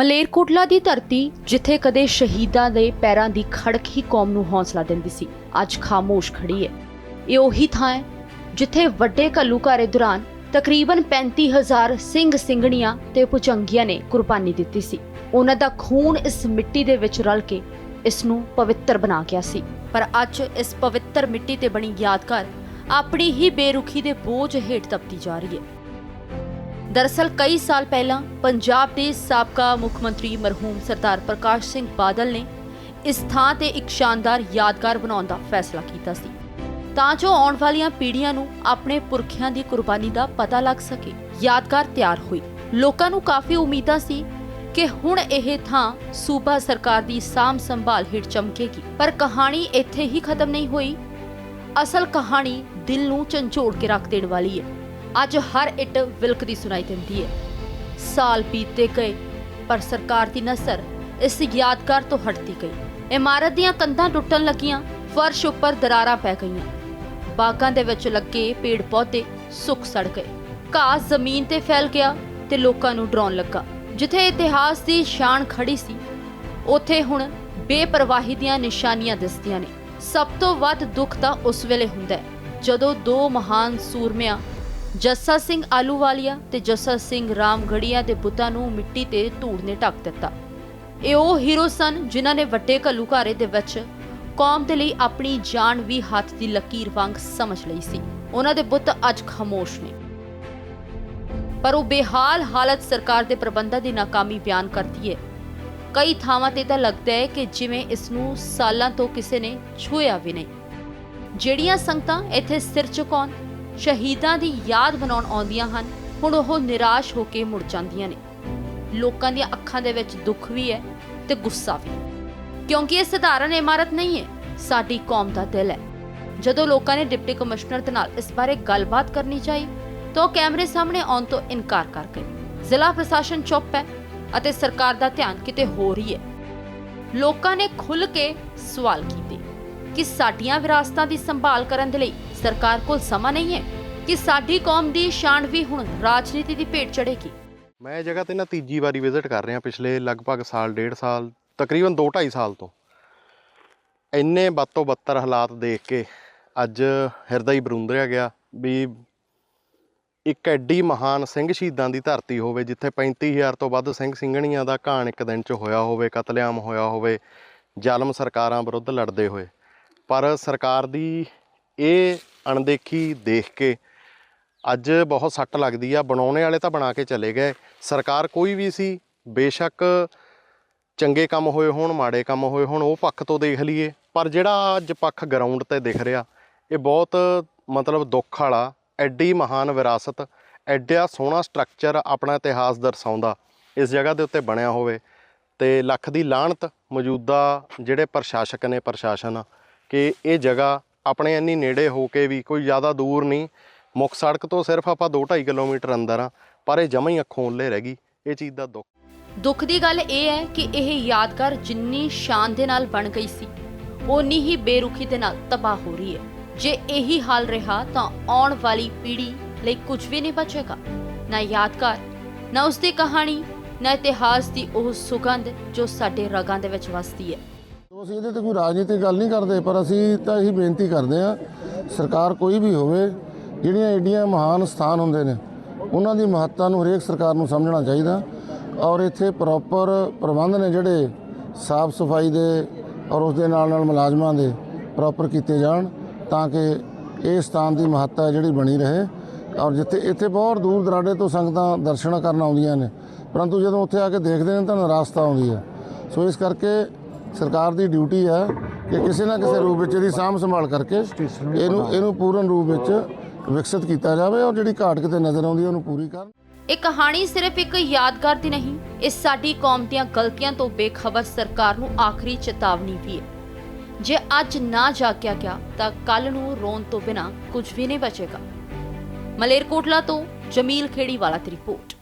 ਮਲੇਰਕੋਟਲਾ ਦੀ ਧਰਤੀ, ਜਿੱਥੇ ਕਦੇ ਸ਼ਹੀਦਾਂ ਦੇ ਪੈਰਾਂ ਦੀ ਖੜਕ ਹੀ ਕੌਮ ਨੂੰ ਹੌਸਲਾ ਦਿੰਦੀ ਸੀ, ਅੱਜ ਖਾਮੋਸ਼ ਖੜੀ ਹੈ। ਇਹ ਉਹੀ ਥਾਂ ਹੈ, ਜਿੱਥੇ ਵੱਡੇ ਘੱਲੂਘਾਰੇ ਦੌਰਾਨ ਤਕਰੀਬਨ 35000 ਸਿੰਘ ਸਿੰਘਣੀਆਂ ਤੇ ਪੁਚੰਗੀਆਂ ਨੇ ਕੁਰਬਾਨੀ ਦਿੱਤੀ ਸੀ। ਉਹਨਾਂ ਦਾ ਖੂਨ ਇਸ ਮਿੱਟੀ ਦੇ ਵਿੱਚ ਰਲ ਕੇ ਇਸ ਨੂੰ ਪਵਿੱਤਰ ਬਣਾ ਗਿਆ ਸੀ। ਪਰ ਅੱਜ ਇਸ ਪਵਿੱਤਰ ਮਿੱਟੀ ਤੇ ਬਣੀ ਯਾਦਗਾਰ ਆਪਣੀ ਹੀ ਬੇਰੁਖੀ ਦੇ ਬੋਝ ਹੇਠ ਤਪਦੀ ਜਾ ਰਹੀ ਹੈ। ਦਰਅਸਲ ਕਈ ਸਾਲ ਪਹਿਲਾਂ ਪੰਜਾਬ ਦੇ ਸਾਬਕਾ ਮੁੱਖ ਮੰਤਰੀ ਮਰਹੂਮ ਸਰਦਾਰ ਪ੍ਰਕਾਸ਼ ਸਿੰਘ ਬਾਦਲ ਨੇ ਇਸ ਥਾਂ ਤੇ ਇੱਕ ਸ਼ਾਨਦਾਰ ਯਾਦਗਾਰ ਬਣਾਉਣ ਦਾ ਫੈਸਲਾ ਕੀਤਾ ਸੀ। ਤਾਂ ਜੋ ਆਉਣ ਵਾਲੀਆਂ ਪੀੜ੍ਹੀਆਂ ਨੂੰ ਆਪਣੇ ਪੁਰਖਿਆਂ ਦੀ ਕੁਰਬਾਨੀ ਦਾ ਪਤਾ ਲੱਗ ਸਕੇ। ਯਾਦਗਾਰ ਤਿਆਰ ਹੋਈ। ਲੋਕਾਂ ਨੂੰ ਕਾਫੀ ਉਮੀਦਾਂ ਸੀ ਕਿ ਹੁਣ ਇਹ ਥਾਂ ਸੂਬਾ ਸਰਕਾਰ ਦੀ ਸਾਂਭ ਸੰਭਾਲ ਹੇਠ ਚਮਕੇਗੀ। ਪਰ ਕਹਾਣੀ ਇੱਥੇ ਹੀ ਖਤਮ ਨਹੀਂ ਹੋਈ। ਅਸਲ ਕਹਾਣੀ ਦਿਲ ਨੂੰ ਝੰਜੋੜ ਕੇ ਰੱਖ ਦੇਣ ਵਾਲੀ ਹੈ। ਅੱਜ ਹਰ ਇੱਟ ਵਿਲਕਦੀ ਸੁਣਾਈ ਦਿੰਦੀ ਹੈ। ਸਾਲ ਬੀਤਦੇ ਗਏ, ਪਰ ਸਰਕਾਰ ਦੀ ਨਜ਼ਰ ਇਸ ਯਾਦਗਾਰ ਤੋਂ ਹਟਦੀ ਗਈ। ਇਮਾਰਤ ਦੀਆਂ ਕੰਧਾਂ ਟੁੱਟਣ ਲੱਗੀਆਂ, ਫਰਸ਼ ਉੱਪਰ ਦਰਾਰਾਂ ਪੈ ਗਈਆਂ। ਬਾਗਾਂ ਦੇ ਵਿੱਚ ਲੱਗੇ ਪੇੜ ਪੌਦੇ ਸੁੱਕ ਸੜ ਗਏ। ਘਾਹ ਜ਼ਮੀਨ ਤੇ ਫੈਲ ਗਿਆ ਤੇ ਲੋਕਾਂ ਨੂੰ ਡਰਾਉਣ ਲੱਗਾ। ਜਿੱਥੇ ਇਤਿਹਾਸ ਦੀ ਸ਼ਾਨ ਖੜੀ ਸੀ, ਉੱਥੇ ਹੁਣ ਬੇਪਰਵਾਹੀ ਦੀਆਂ ਨਿਸ਼ਾਨੀਆਂ ਦਿਸਦੀਆਂ ਨੇ। ਸਭ ਤੋਂ ਵੱਧ ਦੁੱਖ ਤਾਂ ਉਸ ਵੇਲੇ ਹੁੰਦਾ ਹੈ, ਜਦੋਂ ਦੋ ਮਹਾਨ ਸੂਰਮਿਆਂ ਜੱਸਾ ਸਿੰਘ ਆਲੂਵਾਲੀਆ ਤੇ ਜੱਸਾ ਸਿੰਘ ਰਾਮਗੜੀਆ ਦੇ ਬੁੱਤਾਂ ਨੂੰ ਮਿੱਟੀ ਤੇ ਧੂੜ ਨੇ ਢੱਕ ਦਿੱਤਾ। ਇਹ ਉਹ ਹੀਰੋ ਸਨ ਜਿਨ੍ਹਾਂ ਨੇ ਵੱਡੇ ਘੱਲੂਘਾਰੇ ਦੇ ਵਿੱਚ ਕੌਮ ਦੇ ਲਈ ਆਪਣੀ ਜਾਨ ਵੀ ਹੱਥ ਦੀ ਲਕੀਰ ਵਾਂਗ ਸਮਝ ਲਈ ਸੀ। ਉਹਨਾਂ ਦੇ ਬੁੱਤ ਅੱਜ ਖਾਮੋਸ਼ ਨੇ। ਪਰ ਉਹ ਬੇਹਾਲ ਹਾਲਤ ਸਰਕਾਰ ਦੇ ਪ੍ਰਬੰਧਾਂ ਦੀ ਨਾਕਾਮੀ ਬਿਆਨ ਕਰਦੀ ਹੈ। ਕਈ ਥਾਵਾਂ ਤੇ ਤਾਂ ਲੱਗਦਾ ਹੈ ਕਿ ਜਿਵੇਂ ਇਸ ਨੂੰ ਸਾਲਾਂ ਤੋਂ ਕਿਸੇ ਨੇ ਛੂਇਆ ਵੀ ਨਹੀਂ। ਜਿਹੜੀਆਂ ਸੰਗਤਾਂ ਇੱਥੇ ਸਿਰ ਝੁਕਾਉਣ ਸ਼ਹੀਦਾਂ ਦੀ ਯਾਦ ਬਣਾਉਣ ਆਉਂਦੀਆਂ ਹਨ, ਹੁਣ ਉਹ ਨਿਰਾਸ਼ ਹੋ ਕੇ ਮੁੜ ਜਾਂਦੀਆਂ ਨੇ। ਲੋਕਾਂ ਦੀਆਂ ਅੱਖਾਂ ਦੇ ਵਿੱਚ ਦੁੱਖ ਵੀ ਹੈ ਤੇ ਗੁੱਸਾ ਵੀ। ਕਿਉਂਕਿ ਇਹ ਸਧਾਰਨ ਇਮਾਰਤ ਨਹੀਂ ਹੈ, ਸਾਡੀ ਕੌਮ ਦਾ ਦਿਲ ਹੈ। ਜਦੋਂ ਲੋਕਾਂ ਨੇ ਡਿਪਟੀ ਕਮਿਸ਼ਨਰ ਦੇ ਨਾਲ ਇਸ ਬਾਰੇ ਗੱਲਬਾਤ ਕਰਨੀ ਚਾਹੀ, ਤਾਂ ਉਹ ਕੈਮਰੇ ਸਾਹਮਣੇ ਆਉਣ ਤੋਂ ਇਨਕਾਰ ਕਰ ਗਏ। ਜ਼ਿਲ੍ਹਾ ਪ੍ਰਸ਼ਾਸਨ ਚੁੱਪ ਹੈ ਅਤੇ ਸਰਕਾਰ ਦਾ ਧਿਆਨ ਕਿਤੇ ਹੋਰ ਹੀ ਹੈ। ਲੋਕਾਂ ਨੇ ਖੁੱਲ ਕੇ ਸਵਾਲ ਕੀਤੇ ਕਿ ਸਾਡੀਆਂ ਵਿਰਾਸਤਾਂ ਦੀ ਸੰਭਾਲ ਕਰਨ ਦੇ ਲਈ ਸਰਕਾਰ ਕੋਲ ਸਮਾਂ ਨਹੀਂ ਹੈ ਕਿ ਸਾਡੀ ਕੌਮ ਦੀ ਸ਼ਾਨ ਵੀ ਹੁਣ ਰਾਜਨੀਤੀ ਦੀ ਭੇਟ ਚੜੇਗੀ ਮੈਂ ਇਹ ਜਗ੍ਹਾ ਤੇ ਨਾ ਤੀਜੀ ਵਾਰੀ ਵਿਜ਼ਿਟ ਕਰ ਰਿਹਾ ਪਿਛਲੇ ਲਗਭਗ ਸਾਲ, ਡੇਢ ਸਾਲ, ਤਕਰੀਬਨ 2.5 ਸਾਲ ਤੋਂ। ਇੰਨੇ ਵੱਧ ਤੋਂ ਬੱਤਰ ਹਾਲਾਤ ਦੇਖ ਕੇ ਅੱਜ ਹਿਰਦਾ ਹੀ ਬਰੁੰਦਰਿਆ ਗਿਆ ਵੀ ਇੱਕ ਐਡੀ ਮਹਾਨ ਸਿੰਘ ਸ਼ਹੀਦਾਂ ਦੀ ਧਰਤੀ ਹੋਵੇ, ਜਿੱਥੇ 35000 ਤੋਂ ਵੱਧ ਸਿੰਘ ਸਿੰਘਣੀਆਂ ਦਾ ਘਾਣ ਇੱਕ ਦਿਨ 'ਚ ਹੋਇਆ ਹੋਵੇ, ਕਤਲੇਆਮ ਹੋਇਆ ਹੋਵੇ, ਜ਼ਾਲਮ ਸਰਕਾਰਾਂ ਵਿਰੁੱਧ ਲੜਦੇ ਹੋਏ। ਪਰ ਸਰਕਾਰ ਦੀ ਇਹ ਅਣਦੇਖੀ ਦੇਖ ਕੇ ਅੱਜ ਬਹੁਤ ਸੱਟ ਲੱਗਦੀ ਆ, ਬਣਾਉਣੇ ਵਾਲੇ ਤਾਂ ਬਣਾ ਕੇ ਚਲੇ ਗਏ। ਸਰਕਾਰ ਕੋਈ ਵੀ ਸੀ, ਬੇਸ਼ੱਕ ਚੰਗੇ ਕੰਮ ਹੋਏ ਹੋਣ, ਮਾੜੇ ਕੰਮ ਹੋਏ ਹੋਣ, ਉਹ ਪੱਖ ਤੋਂ ਦੇਖ ਲਈਏ। ਪਰ ਜਿਹੜਾ ਅੱਜ ਪੱਖ ਗਰਾਊਂਡ ਤੇ ਦਿਖ ਰਿਹਾ, ਇਹ ਬਹੁਤ ਮਤਲਬ ਦੁੱਖ ਵਾਲਾ, ਐਡੀ ਮਹਾਨ ਵਿਰਾਸਤ, ਐਡਾ ਸੋਹਣਾ ਸਟਰਕਚਰ ਆਪਣਾ ਇਤਿਹਾਸ ਦਰਸਾਉਂਦਾ, ਇਸ ਜਗ੍ਹਾ ਦੇ ਉੱਤੇ ਬਣਿਆ ਹੋਵੇ। ਤੇ ਲੱਖ ਦੀ ਲਾਹਣਤ ਮੌਜੂਦਾ ਜਿਹੜੇ ਪ੍ਰਸ਼ਾਸਕ ਨੇ, ਪ੍ਰਸ਼ਾਸਨ, ਕਿ ਇਹ ਜਗ੍ਹਾ ਆਪਣੇ ਇੰਨੀ ਨੇੜੇ ਹੋ ਕੇ ਵੀ ਕੋਈ ਜ਼ਿਆਦਾ ਦੂਰ ਨਹੀਂ। ਮੁੱਖ ਸੜਕ ਤੋਂ ਸਿਰਫ ਆਪਾਂ 2.5 ਕਿਲੋਮੀਟਰ ਅੰਦਰ ਆ, ਪਰ ਇਹ ਜਮਾਂ ਹੀ ਅੱਖੋਂ ਉੱਲੇ ਰਹਿ ਗਈ। ਇਹ ਚੀਜ਼ ਦਾ ਦੁੱਖ। ਦੁੱਖ ਦੀ ਗੱਲ ਇਹ ਹੈ ਕਿ ਇਹ ਯਾਦਗਾਰ ਜਿੰਨੀ ਸ਼ਾਨ ਦੇ ਨਾਲ ਬਣ ਗਈ ਸੀ, ਓਨੀ ਹੀ ਬੇਰੁਖੀ ਦੇ ਨਾਲ ਤਬਾਹ ਹੋ ਰਹੀ ਹੈ। ਜੇ ਇਹੀ ਹਾਲ ਰਿਹਾ ਤਾਂ ਆਉਣ ਵਾਲੀ ਪੀੜ੍ਹੀ ਲਈ ਕੁਝ ਵੀ ਨਹੀਂ ਬਚੇਗਾ। ਨਾ ਯਾਦਗਾਰ, ਨਾ ਉਸ ਦੀ ਕਹਾਣੀ, ਨਾ ਇਤਿਹਾਸ ਦੀ ਉਹ ਸੁਗੰਧ ਜੋ ਸਾਡੇ ਰਗਾਂ ਦੇ ਵਿੱਚ ਵਸਦੀ ਹੈ। ਅਸੀਂ ਇਹਦੇ ਤੇ ਕੋਈ ਰਾਜਨੀਤਿਕ ਗੱਲ ਨਹੀਂ ਕਰਦੇ, ਪਰ ਅਸੀਂ ਤਾਂ ਇਹੀ ਬੇਨਤੀ ਕਰਦੇ ਹਾਂ, ਸਰਕਾਰ ਕੋਈ ਵੀ ਹੋਵੇ, ਜਿਹੜੀਆਂ ਏਡੀਆਂ ਮਹਾਨ ਸਥਾਨ ਹੁੰਦੇ ਨੇ, ਉਹਨਾਂ ਦੀ ਮਹੱਤਤਾ ਨੂੰ ਹਰੇਕ ਸਰਕਾਰ ਨੂੰ ਸਮਝਣਾ ਚਾਹੀਦਾ ਔਰ ਇੱਥੇ ਪ੍ਰੋਪਰ ਪ੍ਰਬੰਧ ਨੇ ਜਿਹੜੇ ਸਾਫ਼ ਸਫ਼ਾਈ ਦੇ ਔਰ ਉਸ ਦੇ ਨਾਲ ਨਾਲ ਮੁਲਾਜ਼ਮਾਂ ਦੇ ਪ੍ਰੋਪਰ ਕੀਤੇ ਜਾਣ ਤਾਂ ਕਿ ਇਹ ਸਥਾਨ ਦੀ ਮਹੱਤਤਾ ਜਿਹੜੀ ਬਣੀ ਰਹੇ ਔਰ ਜਿੱਥੇ ਇੱਥੇ ਬਹੁਤ ਦੂਰ ਦਰਾਡੇ ਤੋਂ ਸੰਗਤਾਂ ਦਰਸ਼ਨ ਕਰਨ ਆਉਂਦੀਆਂ ਨੇ, ਪਰੰਤੂ ਜਦੋਂ ਉੱਥੇ ਆ ਕੇ ਦੇਖਦੇ ਨੇ ਤਾਂ ਨਿਰਾਸ਼ਤਾ ਆਉਂਦੀ ਹੈ। ਸੋ ਇਸ ਕਰਕੇ ਸਰਕਾਰ ਦੀ ਡਿਊਟੀ ਹੈ ਕਿ ਕਿਸੇ ਨਾ ਕਿਸੇ ਰੂਪ ਵਿੱਚ ਇਹਦੀ ਸਾਂਭ ਸੰਭਾਲ ਕਰਕੇ ਇਹਨੂੰ ਇਹਨੂੰ ਪੂਰਨ ਰੂਪ ਵਿੱਚ ਵਿਕਸਿਤ ਕੀਤਾ ਜਾਵੇ ਔਰ ਜਿਹੜੀ ਘਾਟ ਕਿਤੇ ਨਜ਼ਰ ਆਉਂਦੀ ਹੈ ਉਹਨੂੰ ਪੂਰੀ ਕਰਨ। ਇਹ ਕਹਾਣੀ ਸਿਰਫ ਇੱਕ ਯਾਦਗਾਰ ਦੀ ਨਹੀਂ ਇਹ ਸਾਡੀ ਕੌਮ ਦੀਆਂ ਗਲਤੀਆਂ ਤੋਂ ਬੇਖਬਰ ਸਰਕਾਰ ਨੂੰ ਆਖਰੀ ਚੇਤਾਵਨੀ ਵੀ ਹੈ। ਜੇ ਅੱਜ ਨਾ ਜਾਗਿਆ ਗਿਆ ਤਾਂ ਕੱਲ ਨੂੰ ਰੋਣ ਤੋਂ ਬਿਨਾ ਕੁਝ ਵੀ ਨਹੀਂ ਬਚੇਗਾ। ਮਲੇਰਕੋਟਲਾ ਤੋਂ ਜਮੀਲ ਖੇੜੀ ਵਾਲਾ ਦੀ ਰਿਪੋਰਟ।